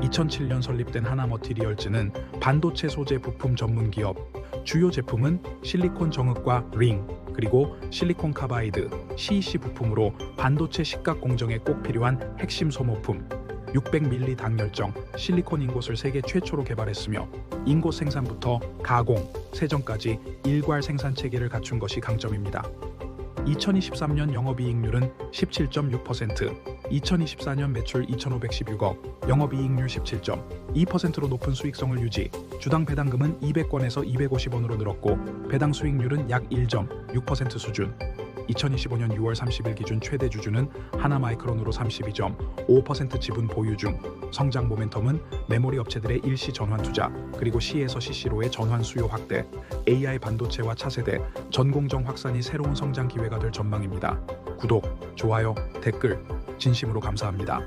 2007년 설립된 하나머티리얼즈는 반도체 소재 부품 전문 기업. 주요 제품은 실리콘 정흑과 링, 그리고 실리콘 카바이드, CEC 부품으로 반도체 식각 공정에 꼭 필요한 핵심 소모품. 600밀리 당열정 실리콘 인곳을 세계 최초로 개발했으며 인곳 생산부터 가공, 세정까지 일괄 생산 체계를 갖춘 것이 강점입니다. 2023년 영업이익률은 17.6%, 2024년 매출 2,516억, 영업이익률 17.2%로 높은 수익성을 유지, 주당 배당금은 200원에서 250원으로 늘었고 배당 수익률은 약 1.6% 수준. 2025년 6월 30일 기준 최대 주주는 하나마이크론으로 32.5% 지분 보유 중 성장 모멘텀은 메모리 업체들의 일시 전환 투자 그리고 C에서 CC로의 전환 수요 확대 AI 반도체와 차세대 전공정 확산이 새로운 성장 기회가 될 전망입니다. 구독, 좋아요, 댓글 진심으로 감사합니다.